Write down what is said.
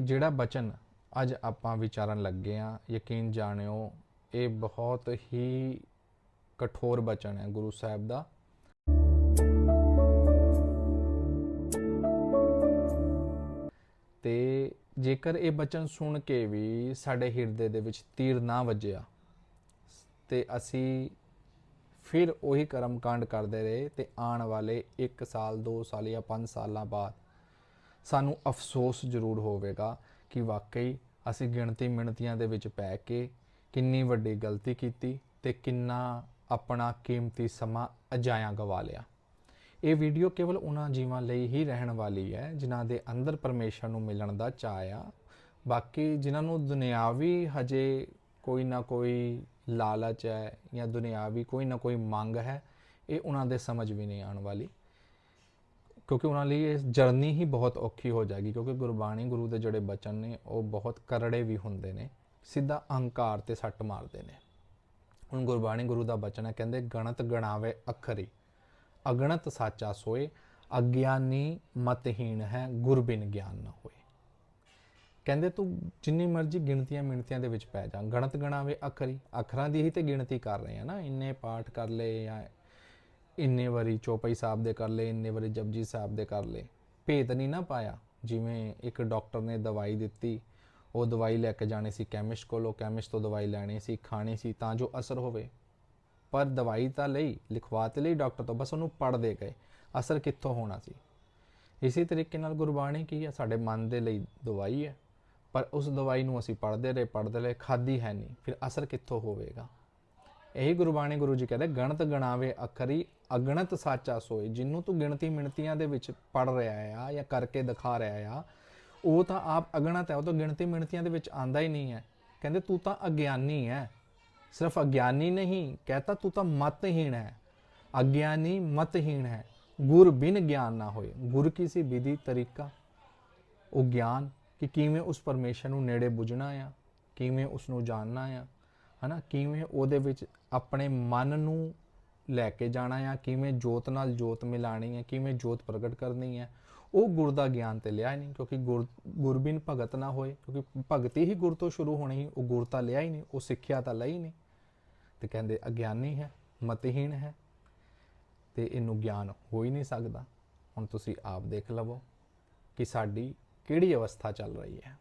ਜਿਹੜਾ ਬਚਨ ਅੱਜ ਆਪਾਂ ਵਿਚਾਰਨ ਲੱਗੇ ਆ ਯਕੀਨ ਜਾਣਿਓ, ਇਹ ਬਹੁਤ ਹੀ ਕਠੋਰ ਬਚਨ ਹੈ ਗੁਰੂ ਸਾਹਿਬ ਦਾ। ਤੇ ਜੇਕਰ ਇਹ ਬਚਨ ਸੁਣ ਕੇ ਵੀ ਸਾਡੇ ਹਿਰਦੇ ਦੇ ਵਿੱਚ ਤੀਰ ਨਾ ਵੱਜਿਆ, ਤੇ ਅਸੀਂ ਫਿਰ ਉਹੀ ਕਰਮ ਕਾਂਡ ਕਰਦੇ ਰਹੇ ਤੇ ਆਉਣ ਵਾਲੇ 1 ਸਾਲ 2 ਸਾਲ ਜਾਂ 5 ਸਾਲਾਂ ਬਾਅਦ ਸਾਨੂੰ ਅਫਸੋਸ ਜ਼ਰੂਰ ਹੋਵੇਗਾ ਕਿ ਵਾਕਈ ਅਸੀਂ ਗਿਣਤੀ ਮਿਣਤੀਆਂ ਦੇ ਵਿੱਚ ਪੈ ਕੇ ਕਿੰਨੀ ਵੱਡੀ ਗਲਤੀ ਕੀਤੀ ਤੇ ਕਿੰਨਾ ਆਪਣਾ ਕੀਮਤੀ ਸਮਾਂ ਅਜਾਇਆ ਗਵਾ ਲਿਆ। ਇਹ ਵੀਡੀਓ ਕੇਵਲ ਉਹਨਾਂ ਜੀਵਾਂ ਲਈ ਹੀ ਰਹਿਣ ਵਾਲੀ ਹੈ ਜਿਨ੍ਹਾਂ ਦੇ ਅੰਦਰ ਪਰਮੇਸ਼ਰ ਨੂੰ ਮਿਲਣ ਦਾ ਚਾਅ ਆ। ਬਾਕੀ ਜਿਨ੍ਹਾਂ ਨੂੰ ਦੁਨਿਆਵੀ ਹਜੇ ਕੋਈ ਨਾ ਕੋਈ ਲਾਲਚ ਹੈ ਜਾਂ ਦੁਨਿਆਵੀ ਕੋਈ ਨਾ ਕੋਈ ਮੰਗ ਹੈ, ਇਹ ਉਹਨਾਂ ਦੇ ਸਮਝ ਵੀ ਨਹੀਂ ਆਉਣ ਵਾਲੀ। ਕਿਉਂਕਿ ਉਹਨਾਂ ਲਈ ਇਹ ਜਰਨੀ ਹੀ ਬਹੁਤ ਔਖੀ ਹੋ ਜਾਏਗੀ, ਕਿਉਂਕਿ ਗੁਰਬਾਣੀ ਗੁਰੂ ਦੇ ਜਿਹੜੇ ਬਚਨ ਨੇ, ਉਹ ਬਹੁਤ ਕਰੜੇ ਵੀ ਹੁੰਦੇ ਨੇ, ਸਿੱਧਾ ਅਹੰਕਾਰ ਤੇ ਸੱਟ ਮਾਰਦੇ ਨੇ। ਹੁਣ ਗੁਰਬਾਣੀ ਗੁਰੂ ਦਾ ਬਚਨ ਹੈ, ਕਹਿੰਦੇ, ਗਣਤ ਗਣਾਵੇ ਅਖਰੀ, ਅਗਣਤ ਸਾਚਾ ਸੋਏ, ਅਗਿਆਨੀ ਮਤਹੀਣ ਹੈ, ਗੁਰ ਬਿਨ ਗਿਆਨ ਨਾ ਹੋਏ। ਕਹਿੰਦੇ, ਤੂੰ ਜਿੰਨੀ ਮਰਜ਼ੀ ਗਿਣਤੀਆਂ ਮਿਣਤੀਆਂ ਦੇ ਵਿੱਚ ਪੈ ਜਾ, ਗਣਤ ਗਣਾਵੇ ਅਖਰੀ, ਅੱਖਰਾਂ ਦੀ ਹੀ ਤੇ ਗਿਣਤੀ ਕਰ ਰਹੇ ਆ ਨਾ, ਇੰਨੇ ਪਾਠ ਕਰ ਲਏ ਜਾਂ ਇੰਨੇ ਵਾਰੀ ਚੌਪਈ ਸਾਹਿਬ ਦੇ ਕਰ ਲਏ, ਇੰਨੇ ਵਾਰੀ ਜਪਜੀ ਸਾਹਿਬ ਦੇ ਕਰ ਲਏ। ਭੇਦ ਨਹੀਂ ਨਾ ਪਾਇਆ। ਜਿਵੇਂ ਇੱਕ ਡਾਕਟਰ ਨੇ ਦਵਾਈ ਦਿੱਤੀ, ਉਹ ਦਵਾਈ ਲੈ ਕੇ ਜਾਣੀ ਸੀ ਕੈਮਿਸਟ ਕੋਲੋਂ ਕੈਮਿਸਟ ਤੋਂ ਦਵਾਈ ਲੈਣੀ ਸੀ, ਖਾਣੀ ਸੀ ਤਾਂ ਜੋ ਅਸਰ ਹੋਵੇ। ਪਰ ਦਵਾਈ ਤਾਂ ਲਈ, ਲਿਖਵਾ ਤੇ ਲਈ ਡਾਕਟਰ ਤੋਂ, ਬਸ ਉਹਨੂੰ ਪੜ੍ਹ ਦੇ ਗਏ। ਅਸਰ ਕਿੱਥੋਂ ਹੋਣਾ ਸੀ? ਇਸੇ ਤਰੀਕੇ ਨਾਲ ਗੁਰਬਾਣੀ ਕੀ ਹੈ? ਸਾਡੇ ਮਨ ਦੇ ਲਈ ਦਵਾਈ ਹੈ। ਪਰ ਉਸ ਦਵਾਈ ਨੂੰ ਅਸੀਂ ਪੜ੍ਹਦੇ ਰਹੇ ਪੜ੍ਹਦੇ ਰਹੇ ਖਾਦੀ ਹੈ ਨਹੀਂ। ਫਿਰ ਅਸਰ ਕਿੱਥੋਂ ਹੋਵੇਗਾ? ਇਹੀ ਗੁਰਬਾਣੀ ਗੁਰੂ ਜੀ ਕਹਿੰਦੇ, ਗਣਤ ਗਣਾਵੇ ਅਖਰੀ, ਅਗਣਤ ਸਾਚਾ ਸੋਏ। ਜਿੰਨੂੰ ਤੂੰ ਗਿਣਤੀ ਮਿਣਤੀਆਂ ਦੇ ਵਿੱਚ ਪੜ ਰਿਹਾ ਆ ਜਾਂ ਕਰਕੇ ਦਿਖਾ ਰਿਹਾ ਆ, ਉਹ ਤਾਂ ਆਪ ਅਗਣਤ ਹੈ, ਉਹ ਤਾਂ ਗਿਣਤੀ ਮਿਣਤੀਆਂ ਦੇ ਵਿੱਚ ਆਂਦਾ ਹੀ ਨਹੀਂ ਹੈ। ਕਹਿੰਦੇ, ਤੂੰ ਤਾਂ ਅਗਿਆਨੀ ਹੈ। ਸਿਰਫ ਅਗਿਆਨੀ ਨਹੀਂ, ਕਹਤਾ ਤੂੰ ਤਾਂ ਮਤਹੀਣ ਹੈ। ਅਗਿਆਨੀ ਮਤਹੀਣ ਹੈ। ਗੁਰ ਬਿਨ ਗਿਆਨ ਨਾ ਹੋਏ। ਗੁਰ ਕੀ ਸੀ? ਵਿਧੀ, ਤਰੀਕਾ। ਉਹ ਗਿਆਨ ਕਿ ਕਿਵੇਂ ਉਸ ਪਰਮੇਸ਼ਰ ਨੂੰ ਨੇੜੇ ਬੁਝਣਾ ਆ, ਕਿਵੇਂ ਉਸ ਨੂੰ ਜਾਣਨਾ ਆ। ਹਨਾ, ਕਿਵੇਂ ਉਹਦੇ ਵਿੱਚ ਆਪਣੇ ਮਨ ਨੂੰ ਲੈ ਕੇ ਜਾਣਾ ਆ, ਕਿਵੇਂ ਜੋਤ ਨਾਲ ਜੋਤ ਮਿਲਾਣੀ ਹੈ ਕਿਵੇਂ ਜੋਤ ਪ੍ਰਗਟ ਕਰਨੀ ਹੈ ਉਹ ਗੁਰ ਦਾ ਗਿਆਨ ਤੇ ਲਿਆ ਹੀ ਨਹੀਂ, ਕਿਉਂਕਿ ਗੁਰ, ਗੁਰਬਿਨ ਭਗਤ ਨਾ ਹੋਏ, ਕਿਉਂਕਿ ਭਗਤੀ ਹੀ ਗੁਰ ਤੋਂ ਸ਼ੁਰੂ ਹੋਣੀ ਸੀ, ਉਹ ਗੁਰ ਤਾਂ ਲਿਆ ਹੀ ਨਹੀਂ, ਉਹ ਸਿੱਖਿਆ ਤਾਂ ਲਈ ਨਹੀਂ। ਤੇ ਕਹਿੰਦੇ ਅਗਿਆਨੀ ਹੈ, ਮਤਹੀਣ ਹੈ, ਤੇ ਇਹਨੂੰ ਗਿਆਨ ਹੋ ਹੀ ਨਹੀਂ ਸਕਦਾ। ਹੁਣ ਤੁਸੀਂ ਆਪ ਦੇਖ ਲਵੋ ਕਿ ਸਾਡੀ ਕਿਹੜੀ ਅਵਸਥਾ ਚੱਲ ਰਹੀ ਹੈ।